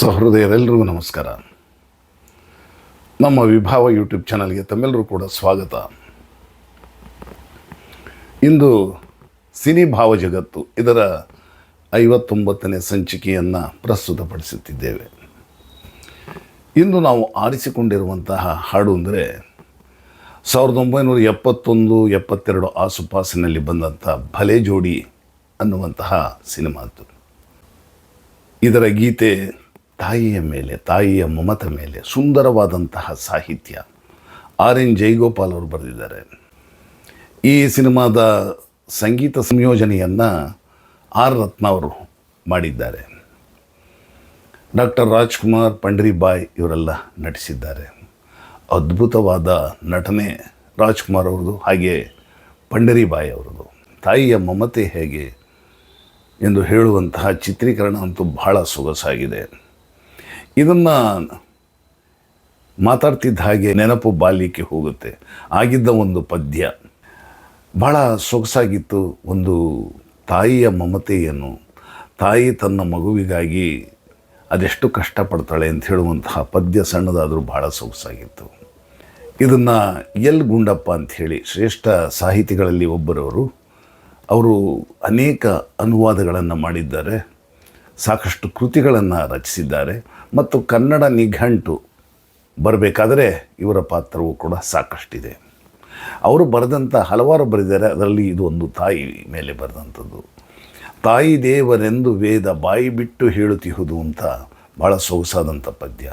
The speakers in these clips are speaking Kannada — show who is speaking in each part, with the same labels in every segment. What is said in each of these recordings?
Speaker 1: ಸಹೃದಯರೆಲ್ಲರಿಗೂ ನಮಸ್ಕಾರ. ನಮ್ಮ ವಿಭಾವ ಯೂಟ್ಯೂಬ್ ಚಾನಲ್ಗೆ ತಮ್ಮೆಲ್ಲರೂ ಕೂಡ ಸ್ವಾಗತ. ಇಂದು ಸಿನಿ ಭಾವ ಜಗತ್ತು ಇದರ ಐವತ್ತೊಂಬತ್ತನೇ ಸಂಚಿಕೆಯನ್ನು ಪ್ರಸ್ತುತಪಡಿಸುತ್ತಿದ್ದೇವೆ. ಇಂದು ನಾವು ಆರಿಸಿಕೊಂಡಿರುವಂತಹ ಹಾಡು ಅಂದರೆ ಸಾವಿರದ ಒಂಬೈನೂರ ಎಪ್ಪತ್ತೊಂದು, ಎಪ್ಪತ್ತೆರಡು ಆಸುಪಾಸಿನಲ್ಲಿ ಬಂದಂಥ ಭಲೆ ಜೋಡಿ ಅನ್ನುವಂತಹ ಸಿನಿಮಾದ್ದು ಇದರ ಗೀತೆ ತಾಯಿಯ ಮೇಲೆ, ತಾಯಿಯ ಮಮತ ಮೇಲೆ ಸುಂದರವಾದಂತಹ ಸಾಹಿತ್ಯ. ಆರ್ ಎನ್ ಜೈಗೋಪಾಲ್ ಅವರು ಬರೆದಿದ್ದಾರೆ. ಈ ಸಿನಿಮಾದ ಸಂಗೀತ ಸಂಯೋಜನೆಯನ್ನು ಆರ್ ರತ್ನ ಅವರು ಮಾಡಿದ್ದಾರೆ. ಡಾಕ್ಟರ್ ರಾಜ್ಕುಮಾರ್ ಪಂಡ್ರಿಬಾಯ್ ಇವರೆಲ್ಲ ನಟಿಸಿದ್ದಾರೆ. ಅದ್ಭುತವಾದ ನಟನೆ ರಾಜ್ಕುಮಾರ್ ಅವ್ರದ್ದು, ಹಾಗೆ ಪಂಡರಿಬಾಯಿ ಅವರದು ತಾಯಿಯ ಮಮತೆ ಹೇಗೆ ಎಂದು ಹೇಳುವಂತಹ ಚಿತ್ರೀಕರಣ ಅಂತೂ ಬಹಳ ಸೊಗಸಾಗಿದೆ. ಇದನ್ನು ಮಾತಾಡ್ತಿದ್ದ ಹಾಗೆ ನೆನಪು ಬಾಲ್ಯಕ್ಕೆ ಹೋಗುತ್ತೆ. ಆಗಿದ್ದ ಒಂದು ಪದ್ಯ. ಭಾಳ ಸೊಗಸಾಗಿತ್ತು ಒಂದು ತಾಯಿಯ ಮಮತೆಯನ್ನು. ತಾಯಿ ತನ್ನ ಮಗುವಿಗಾಗಿ ಅದೆಷ್ಟು ಕಷ್ಟಪಡ್ತಾಳೆ ಅಂತ ಹೇಳುವಂತಹ ಪದ್ಯ ಸಣ್ಣದಾದರೂ ಭಾಳ ಸೊಗಸಾಗಿತ್ತು. ಇದನ್ನು ಎಲ್ ಗುಂಡಪ್ಪ ಅಂಥೇಳಿ ಶ್ರೇಷ್ಠ ಸಾಹಿತಿಗಳಲ್ಲಿ ಒಬ್ಬರವರು, ಅವರು ಅನೇಕ ಅನುವಾದಗಳನ್ನು ಮಾಡಿದ್ದಾರೆ. ಸಾಕಷ್ಟು ಕೃತಿಗಳನ್ನು ರಚಿಸಿದ್ದಾರೆ. ಮತ್ತು ಕನ್ನಡ ನಿಘಂಟು ಬರಬೇಕಾದರೆ ಇವರ ಪಾತ್ರವು ಕೂಡ ಸಾಕಷ್ಟಿದೆ. ಅವರು ಬರೆದಂಥ ಹಲವಾರು ಬರೆದಿದ್ದಾರೆ. ಅದರಲ್ಲಿ ಇದು ಒಂದು ತಾಯಿ ಮೇಲೆ ಬರೆದಂಥದ್ದು. ತಾಯಿ ದೇವರೆಂದು ವೇದ ಬಾಯಿ ಬಿಟ್ಟು ಹೇಳುತ್ತಿಹುದು ಅಂತ ಭಾಳ ಸೊಗಸಾದಂಥ ಪದ್ಯ.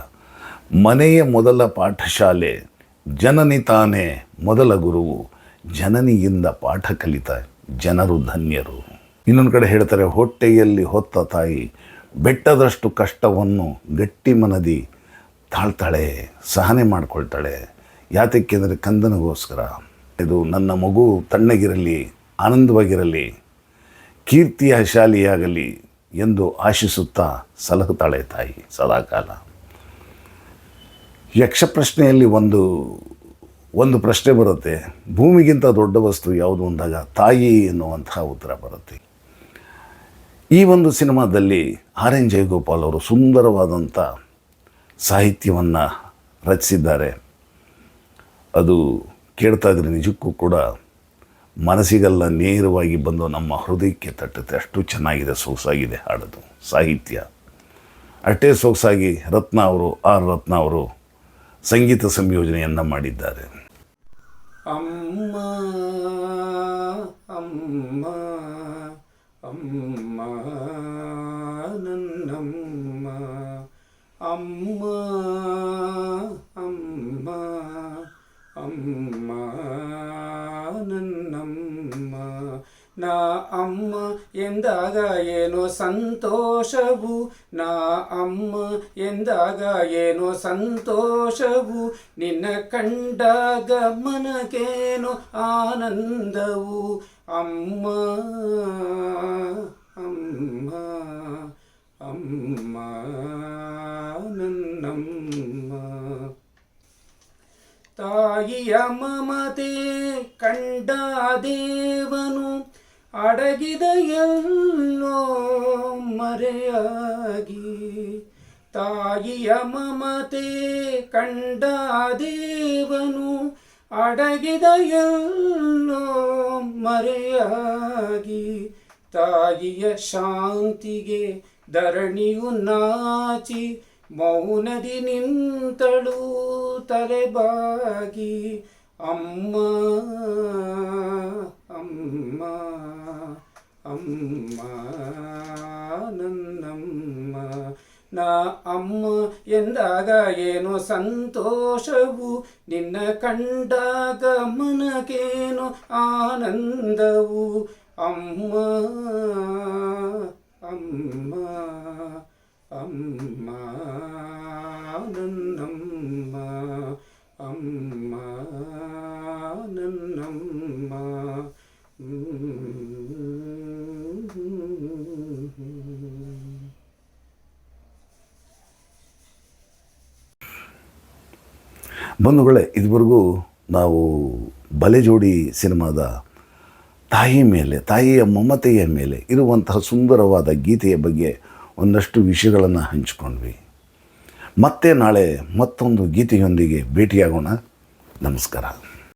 Speaker 1: ಮನೆಯ ಮೊದಲ ಪಾಠಶಾಲೆ, ಜನನಿ ತಾನೇ ಮೊದಲ ಗುರುವು, ಜನನಿಯಿಂದ ಪಾಠ ಕಲಿತ ಜನರು ಧನ್ಯರು. ಇನ್ನೊಂದು ಕಡೆ ಹೇಳ್ತಾರೆ, ಹೊಟ್ಟೆಯಲ್ಲಿ ಹೊತ್ತ ತಾಯಿ, ಬೆಟ್ಟದಷ್ಟು ಕಷ್ಟವನ್ನು ಗಟ್ಟಿ ಮನದಿ ತಾಳ್ತಾಳೆ, ಸಹನೆ ಮಾಡ್ಕೊಳ್ತಾಳೆ. ಯಾತಕ್ಕೆ ಅಂದರೆ ಕಂದನಿಗೋಸ್ಕರ. ಇದು ನನ್ನ ಮಗು ತಣ್ಣಗಿರಲಿ, ಆನಂದವಾಗಿರಲಿ, ಕೀರ್ತಿಯ ಶಾಲಿಯಾಗಲಿ ಎಂದು ಆಶಿಸುತ್ತಾ ಸಲಹುತ್ತಾಳೆ ತಾಯಿ ಸದಾಕಾಲ. ಯಕ್ಷ ಪ್ರಶ್ನೆಯಲ್ಲಿ ಒಂದು ಒಂದು ಪ್ರಶ್ನೆ ಬರುತ್ತೆ. ಭೂಮಿಗಿಂತ ದೊಡ್ಡ ವಸ್ತು ಯಾವುದು ಅಂದಾಗ ತಾಯಿ ಎನ್ನುವಂತಹ ಉತ್ತರ ಬರುತ್ತೆ. ಈ ಒಂದು ಸಿನಿಮಾದಲ್ಲಿ ಆರ್ ಎನ್ ಜಯಗೋಪಾಲ್ ಅವರು ಸುಂದರವಾದಂಥ ಸಾಹಿತ್ಯವನ್ನು ರಚಿಸಿದ್ದಾರೆ. ಅದು ಕೇಳ್ತಾ ಇದ್ರೆ ನಿಜಕ್ಕೂ ಕೂಡ ಮನಸ್ಸಿಗೆಲ್ಲ ನೇರವಾಗಿ ಬಂದು ನಮ್ಮ ಹೃದಯಕ್ಕೆ ತಟ್ಟುತ್ತೆ. ಅಷ್ಟು ಚೆನ್ನಾಗಿದೆ, ಸೊಗಸಾಗಿದೆ ಹಾಡೋದು, ಸಾಹಿತ್ಯ. ಅಷ್ಟೇ ಸೊಗಸಾಗಿ ರತ್ನ ಅವರು, ಆರ್ ರತ್ನ ಅವರು ಸಂಗೀತ ಸಂಯೋಜನೆಯನ್ನು ಮಾಡಿದ್ದಾರೆ.
Speaker 2: ಅಮ್ಮ ಅಮ್ಮ. ಅಮ್ಮ, ನನ್ನಮ್ಮ, ಅಮ್ಮ ಅಮ್ಮ ಅಮ್ಮ, ನನ್ನಮ್ಮ. ನಾ ಅಮ್ಮ ಎಂದಾಗ ಏನೋ ಸಂತೋಷವು. ನಾ ಅಮ್ಮ ಎಂದಾಗ ಏನೋ ಸಂತೋಷವು. ನಿನ್ನ ಕಂಡಾಗ ಮನಗೇನೋ ಆನಂದವು. ಅಮ್ಮ ಅಮ್ಮ ಅಮ್ಮ, ನನ್ನಮ್ಮ. ತಾಯಿಯ ಮಮತೆ ಕಂಡ ದೇವನು ಅಡಗಿದ ಎಲ್ಲೋ ಮರೆಯಾಗಿ. ತಾಯಿಯ ಮಮತೆ ಕಂಡ ದೇವನು ಅಡಗಿದ ಎಲ್ಲೋ ಮರೆಯಾಗಿ ತಾಯಿಯ ಶಾಂತಿಗೆ ಧರಣಿಯು ನಾಚಿ ಮೌನದಿ ನಿಂತಳು ತಲೆಬಾಗಿ ಅಮ್ಮ ಅಮ್ಮ ಅಮ್ಮ. ನಾ ಅಮ್ಮ ಎಂದಾಗ ಏನೋ ಸಂತೋಷವು? ನಿನ್ನ ಕಂಡಾಗ ಮನಕೇನೋ ಆನಂದವು? ಅಮ್ಮ ಅಮ್ಮ ಅಮ್ಮ, ನನ್ನಮ್ಮ ಅಮ್ಮ, ನನ್ನಮ್ಮ
Speaker 1: ಬಂಧುಗಳೇ ಇದುವರೆಗೂ ನಾವು ಬಲೆ ಜೋಡಿ ಸಿನಿಮಾದ ತಾಯಿ ಮೇಲೆ, ತಾಯಿಯ ಮಮತೆಯ ಮೇಲೆ ಇರುವಂತಹ ಸುಂದರವಾದ ಗೀತೆಯ ಬಗ್ಗೆ ಒಂದಷ್ಟು ವಿಷಯಗಳನ್ನು ಹಂಚಿಕೊಂಡ್ವಿ. ಮತ್ತೆ ನಾಳೆ ಮತ್ತೊಂದು ಗೀತೆಯೊಂದಿಗೆ ಭೇಟಿಯಾಗೋಣ. ನಮಸ್ಕಾರ.